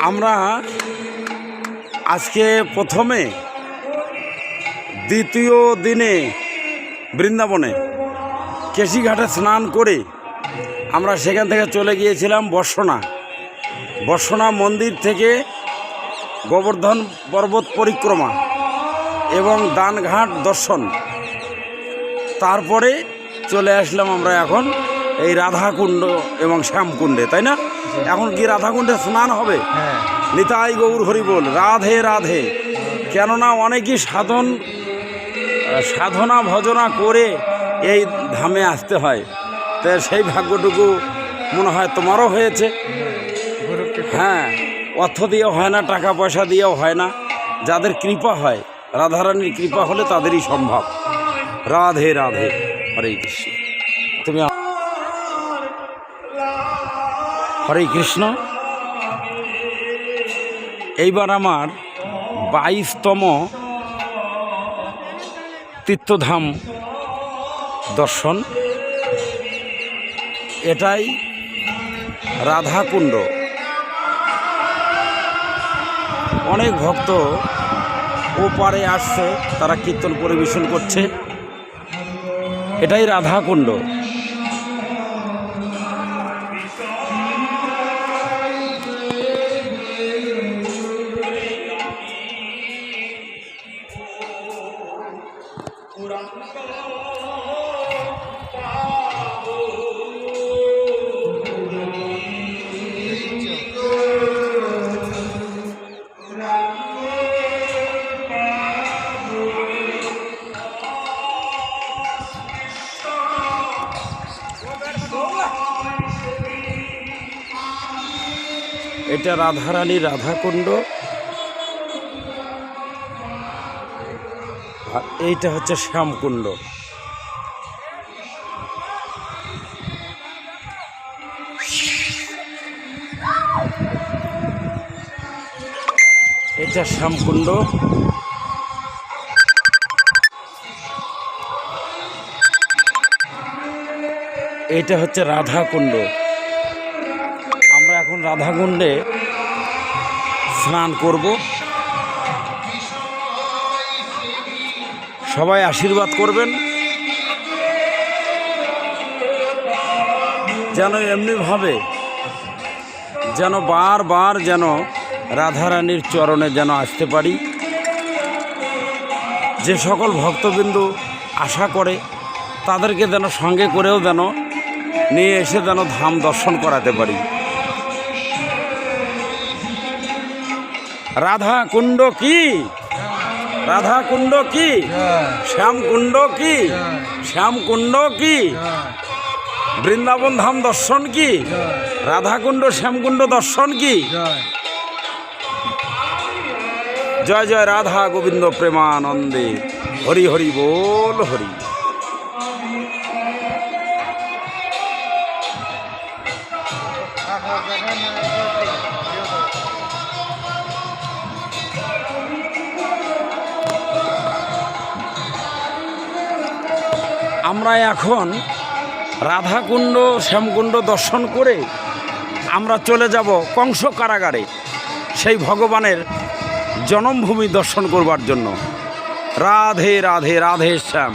আমরা আজকে প্রথমে দ্বিতীয় দিনে বৃন্দাবনে কেশিঘাটে স্নান করে আমরা সেখান থেকে চলে গিয়েছিলাম বর্ষণা বর্ষণা মন্দির থেকে গোবর্ধন পর্বত পরিক্রমা এবং দানঘাট দর্শন। তারপরে চলে আসলাম আমরা এখন এই রাধাকুণ্ড এবং শ্যামকুণ্ডে তাই না? এখন কি রাধাকুণ্ডে স্নান হবে? হ্যাঁ। নিতাই গৌর হরি বল রাধে রাধে। কেননা অনেকই সাধন সাধনা ভজনা করে এই ধামে আসতে হয়। তো সেই ভাগ্যটুকু মনে হয় তোমারও হয়েছে। হ্যাঁ অর্থ দিয়েও হয় না টাকা পয়সা দিয়েও হয় না। যাদের কৃপা হয় রাধারানীর কৃপা হলে তাদেরই সম্ভব। রাধে রাধে হরে কৃষ্ণ। হরে কৃষ্ণ। এইবার আমার বাইশতম তীর্থধাম দর্শন। এটাই রাধাকুণ্ড। অনেক ভক্ত ওপারে আসছে, তারা কীর্তন পরিবেশন করছে। এটাই রাধাকুণ্ড। এটা রাধারানী রাধাকুণ্ড। এইটা হচ্ছে শ্যামকুণ্ড। এটা শ্যামকুণ্ড। এটা হচ্ছে রাধাকুণ্ড। আমরা এখন রাধাকুণ্ডে স্নান করব। সবাই আশীর্বাদ করবেন। যেন এমনিভাবে যেন বারবার যেন রাধারানীর চরণে যেন আসতে পারি। যে সকল ভক্তবিন্দু আশা করে, তাদেরকে যেন সঙ্গে করেও যেন নিয়ে এসে যেন ধাম দর্শন করাতে পারি। রাধা কুণ্ড কি? রাধা কুণ্ড কি? জয় শ্যাম কুণ্ড কি? জয় শ্যাম কুণ্ড কি বৃন্দাবন ধাম দর্শন কি? রাধাকুণ্ড শ্যামকুণ্ড দর্শন কি? জয়। জয় জয় রাধা গোবিন্দ প্রেমানন্দে। হরি হরি বল হরি। আমরা এখন রাধাকুণ্ড, শ্যামকুণ্ড দর্শন করে আমরা চলে যাব কংস কারাগারে, সেই ভগবানের জন্মভূমি দর্শন করবার জন্য। রাধে রাধে রাধে, শ্যাম।